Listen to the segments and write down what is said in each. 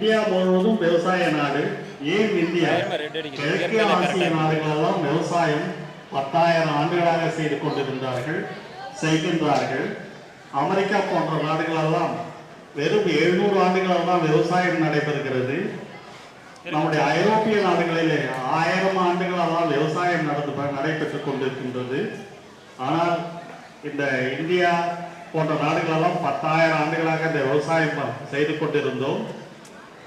India முழுவதும் விவசாய நாடு ஏன் இந்தியா. கிழக்கே ஆசிய நாடுகளெல்லாம் விவசாயம் பத்தாயிரம் ஆண்டுகளாக செய்து கொண்டிருந்தார்கள் செய்கின்றார்கள். அமெரிக்கா போன்ற நாடுகளெல்லாம் வெறும் எழுநூறு ஆண்டுகளாக தான் விவசாயம் நடைபெறுகிறது. நம்முடைய ஐரோப்பிய நாடுகளிலே ஆயிரம் ஆண்டுகளெல்லாம் விவசாயம் நடந்து நடைபெற்றுக் கொண்டிருக்கின்றது. ஆனால் இந்த இந்தியா போன்ற நாடுகளெல்லாம் பத்தாயிரம் ஆண்டுகளாக இந்த விவசாயம் செய்து கொண்டிருந்தோம்.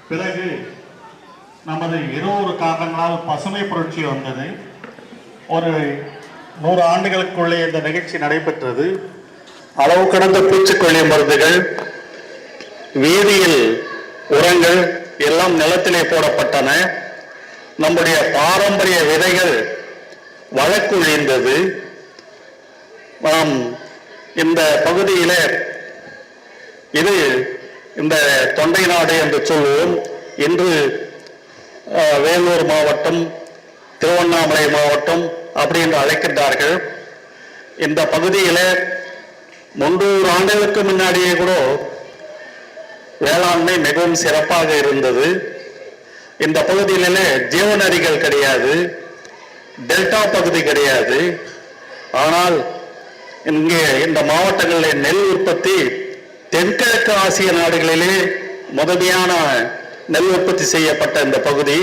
பிறகு நமது இருநூறு காரணங்களால் பசுமை புரட்சி வந்தது. ஒரு நூறு ஆண்டுகளுக்குள்ளே இந்த நிகழ்ச்சி நடைபெற்றது. அளவு கடந்த பூச்சிக்கொல்லி மருந்துகள் வேதியியல் உரங்கள் எல்லாம் நிலத்திலே போடப்பட்டன. நம்முடைய பாரம்பரிய விதைகள் வழக்குழிந்தது நாம் இந்த பகுதியில் இது இந்த தொண்டை நாடு என்று சொல்லுவோம் இன்று வேலூர் மாவட்டம் திருவண்ணாமலை மாவட்டம் அப்படி என்று அழைக்கின்றார்கள். இந்த பகுதியில் முன்னூறு ஆண்டுகளுக்கு முன்னாடியே கூட வேளாண்மை மிகவும் சிறப்பாக இருந்தது. இந்த பகுதியிலே ஜீவநரிகள் கிடையாது. டெல்டா பகுதி கிடையாது. ஆனால் இங்கே இந்த மாவட்டங்களில் நெல் உற்பத்தி தென்கிழக்கு ஆசிய நாடுகளிலே முதன்மையான நெல் உற்பத்தி செய்யப்பட்ட இந்த பகுதி.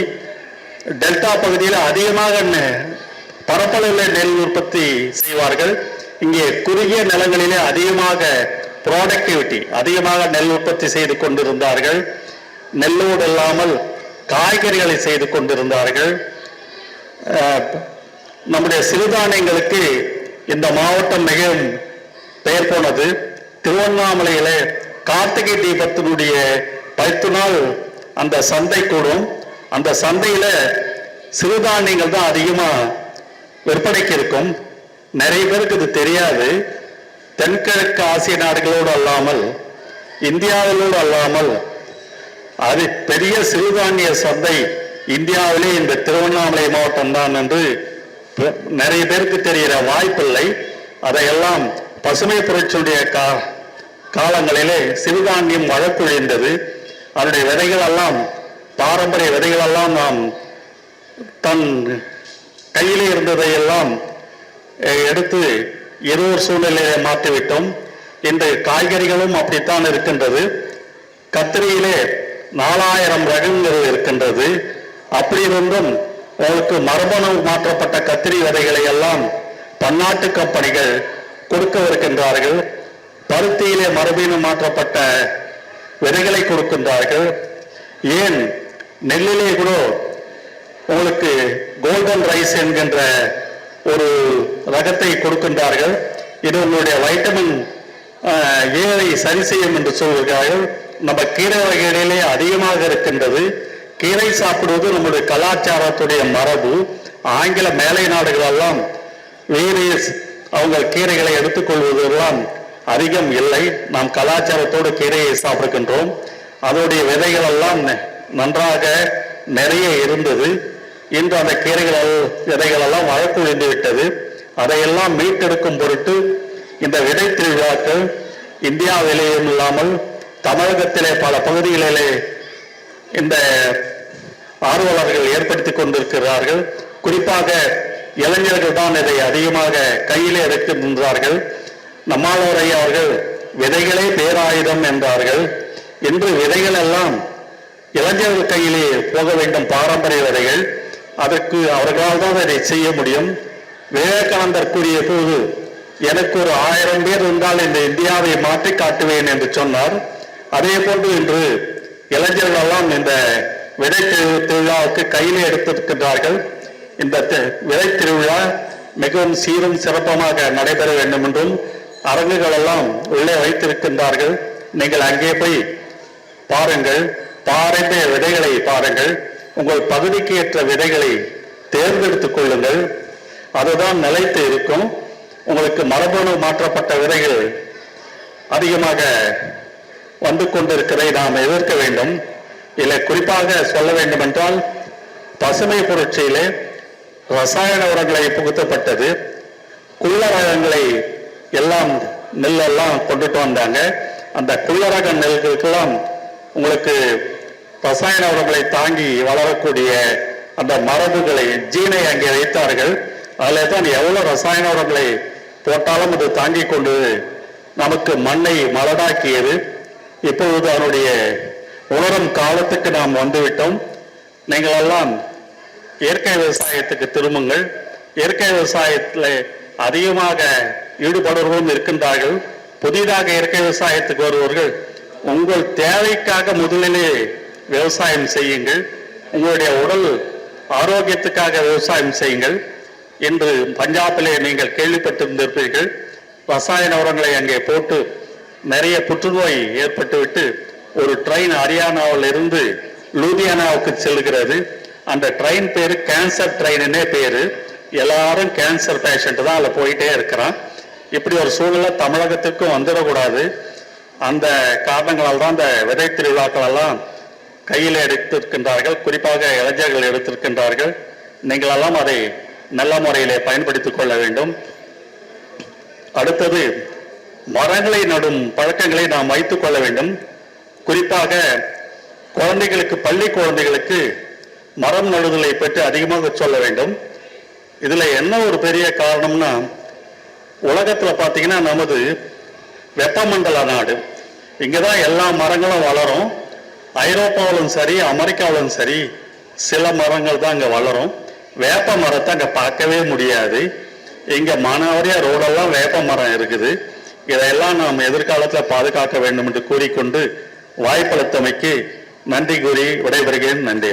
டெல்டா பகுதியில் அதிகமாக நெ- பரப்பளவில் நெல் உற்பத்தி செய்வார்கள். இங்கே குறுகிய நிலங்களிலே அதிகமாக ப்ராடக்டிவிட்டி அதிகமாக நெல் உற்பத்தி செய்து கொண்டிருந்தார்கள். நெல்லோடு இல்லாமல் காய்கறிகளை செய்து கொண்டிருந்தார்கள். நம்முடைய சிறுதானியங்களுக்கு இந்த மாவட்டம் மிகவும் பெயர் போனது. திருவண்ணாமலையில் கார்த்திகை தீபத்தினுடைய பத்து நாள் அந்த சந்தை கூடும். அந்த சந்தையில சிறுதானியங்கள் தான் அதிகமா விற்பனைக்கு இருக்கும். நிறைய பேருக்கு இது தெரியாது. தென்கிழக்கு ஆசிய நாடுகளோடு அல்லாமல் இந்தியாவிலோடு அல்லாமல் அது பெரிய சிறுதானிய சந்தை இந்தியாவிலே இந்த திருவண்ணாமலை மாவட்டம் தான் என்று நிறைய பேருக்கு தெரிகிற வாய்ப்பில்லை. அதையெல்லாம் பசுமை புரட்சியுடைய கா காலங்களிலே சிறுதானியம் வழக்குழிந்தது. அதனுடைய விதைகள் எல்லாம் பாரம்பரிய விதைகள் எல்லாம் நாம் தன் கையிலே இருந்ததையெல்லாம் எடுத்து ஏதோ ஒரு சூழ்நிலையை மாற்றிவிட்டோம். இன்று காய்கறிகளும் அப்படித்தான் இருக்கின்றது. கத்திரியிலே நாலாயிரம் ரகங்கள் இருக்கின்றது. அப்படி இருந்தும் உங்களுக்கு மரபணு மாற்றப்பட்ட கத்திரி விதைகளை எல்லாம் பன்னாட்டு கம்பெனிகள் கொடுக்கவிருக்கின்றார்கள். பருத்தியிலே மரபணு மாற்றப்பட்ட விதைகளை கொடுக்கின்றார்கள். ஏன்? நெல்லிலே கூட உங்களுக்கு கோல்டன் ரைஸ் என்கின்ற ஒரு ரகத்தை கொடுக்கின்றார்கள். இது உங்களுடைய வைட்டமின் ஏழை சரி செய்யும் என்று சொல்கிறார்கள். நம்ம கீரை வகைகளிலே அதிகமாக இருக்கின்றது. கீரை சாப்பிடுவது நம்முடைய கலாச்சாரத்துடைய மரபு. ஆங்கில மேலை நாடுகளெல்லாம் வேறு அவங்க கீரைகளை எடுத்துக்கொள்வதெல்லாம் அதிகம் இல்லை. நாம் கலாச்சாரத்தோடு கீரையை சாப்பிடுகின்றோம். அதோடைய விதைகள் எல்லாம் ந- நன்றாக நிறைய இருந்தது. இன்று அந்த கீரைகள் விதைகள் எல்லாம் வழக்குழிந்து விட்டது. அதையெல்லாம் மீட்டெடுக்கும் பொருட்டு இந்த விதை திருவிழாக்கள் இந்தியாவிலேயும் இல்லாமல் தமிழகத்திலே பல பகுதிகளிலே இந்த ஆர்வலர்கள் ஏற்படுத்திக் கொண்டிருக்கிறார்கள். குறிப்பாக இளைஞர்கள் தான் இதை அதிகமாக கையிலே எடுக்கின்றார்கள் நம்மாலோரை அவர்கள் விதைகளே பேராயுதம் என்றார்கள். இன்று விதைகள் எல்லாம் இளைஞர்கள் கையிலே போக வேண்டும் பாரம்பரிய விதைகள். அதற்கு அவர்களால் தான் அதை செய்ய முடியும். விவேகானந்தர் கூறிய போது எனக்கு ஒரு ஆயிரம் பேர் இருந்தால் இந்த இந்தியாவை மாற்றி காட்டுவேன் என்று சொன்னார். அதே போன்று இன்று இளைஞர்கள் எல்லாம் இந்த விதை திருவிழாவுக்கு கையில் எடுத்திருக்கின்றார்கள். இந்த விதை திருவிழா மிகவும் சீரும் சிறப்பமாக நடைபெற வேண்டும் என்றும் அரங்குகள் எல்லாம் உள்ளே வைத்திருக்கின்றார்கள். நீங்கள் அங்கே போய் பாருங்கள். பாரம்பரிய விதைகளை பாருங்கள். உங்கள் பகுதிக்கு ஏற்ற விதைகளை தேர்ந்தெடுத்துக் கொள்ளுங்கள். அதுதான் நிலைத்து இருக்கும். உங்களுக்கு மரபணு மாற்றப்பட்ட விதைகள் அதிகமாக வந்து கொண்டிருக்கிறதை நாம் எதிர்க்க வேண்டும். இதில் குறிப்பாக சொல்ல வேண்டும் என்றால் பசுமை புரட்சியிலே ரசாயன உரங்களை புகுத்தப்பட்டது. குள்ள ரகங்களை எல்லாம் நெல்லெல்லாம் கொண்டுட்டு வந்தாங்க. அந்த குள்ளரக நெல்களுக்கெல்லாம் உங்களுக்கு ரசாயன உரங்களை தாங்கி வளரக்கூடிய அந்த மரபுகளை ஜீனை அங்கே வைத்தார்கள். அதில் தான் எவ்வளோ ரசாயன உரங்களை போட்டாலும் அது தாங்கி கொண்டு நமக்கு மண்ணை மலடாக்கியது. இப்பொழுது அதனுடைய உணரும் காலத்துக்கு நாம் வந்துவிட்டோம். நீங்கள் எல்லாம் இயற்கை விவசாயத்துக்கு திரும்புங்கள். இயற்கை விவசாயத்தில் அதிகமாக ஈடுபடுவர்களும் இருக்கின்றார்கள். புதிதாக இயற்கை விவசாயத்துக்கு வருபவர்கள் உங்கள் தேவைக்காக முதலிலே விவசாயம் செய்யுங்கள். உங்களுடைய உடல் ஆரோக்கியத்துக்காக விவசாயம் செய்யுங்கள் இன்று பஞ்சாபிலே நீங்கள் கேள்விப்பட்டிருந்திருப்பீர்கள். ரசாயன உரங்களை அங்கே போட்டு நிறைய புற்றுநோய் ஏற்பட்டுவிட்டு ஒரு ட்ரெயின் ஹரியானாவில் இருந்து லூதியானாவுக்கு செல்கிறது. அந்த ட்ரெயின் பேர் கேன்சர் ட்ரெயின்னே பேரு. எல்லாரும் கேன்சர் பேஷண்ட் தான் அதில் போயிட்டே இருக்கிறான். இப்படி ஒரு சூழ்நிலை தமிழகத்துக்கும் வந்துடக்கூடாது. அந்த காரணங்களால் தான் அந்த விதை திருவிழாக்களெல்லாம் கையில் எடுத்திருக்கின்றார்கள். குறிப்பாக இளைஞர்கள் எடுத்திருக்கின்றார்கள். நீங்களெல்லாம் அதை நல்ல முறையிலே பயன்படுத்திக் கொள்ள வேண்டும். அடுத்தது மரங்களை நடும் பழக்கங்களை நாம் வைத்துக் கொள்ள வேண்டும். குறிப்பாக குழந்தைகளுக்கு பள்ளி குழந்தைகளுக்கு மரம் நடுதலை பற்றி அதிகமாக சொல்ல வேண்டும். இதுல என்ன ஒரு பெரிய காரணம்னா உலகத்துல பாத்தீங்கன்னா நமது வெப்பமண்டல நாடு. இங்கதான் எல்லா மரங்களும் வளரும். ஐரோப்பாவிலும் சரி அமெரிக்காவிலும் சரி சில மரங்கள் தான் அங்க வளரும். வேப்ப மரத்தை அங்க பார்க்கவே முடியாது. இங்க மானாவாரியா ரோடெல்லாம் வேப்ப மரம் இருக்குது. இதையெல்லாம் நாம் எதிர்காலத்தில் பாதுகாக்க வேண்டும் என்று கூறிக்கொண்டு வாய்ப்பளித்தமைக்கு நன்றி கூறி விடைபெறுகிறேன். நன்றி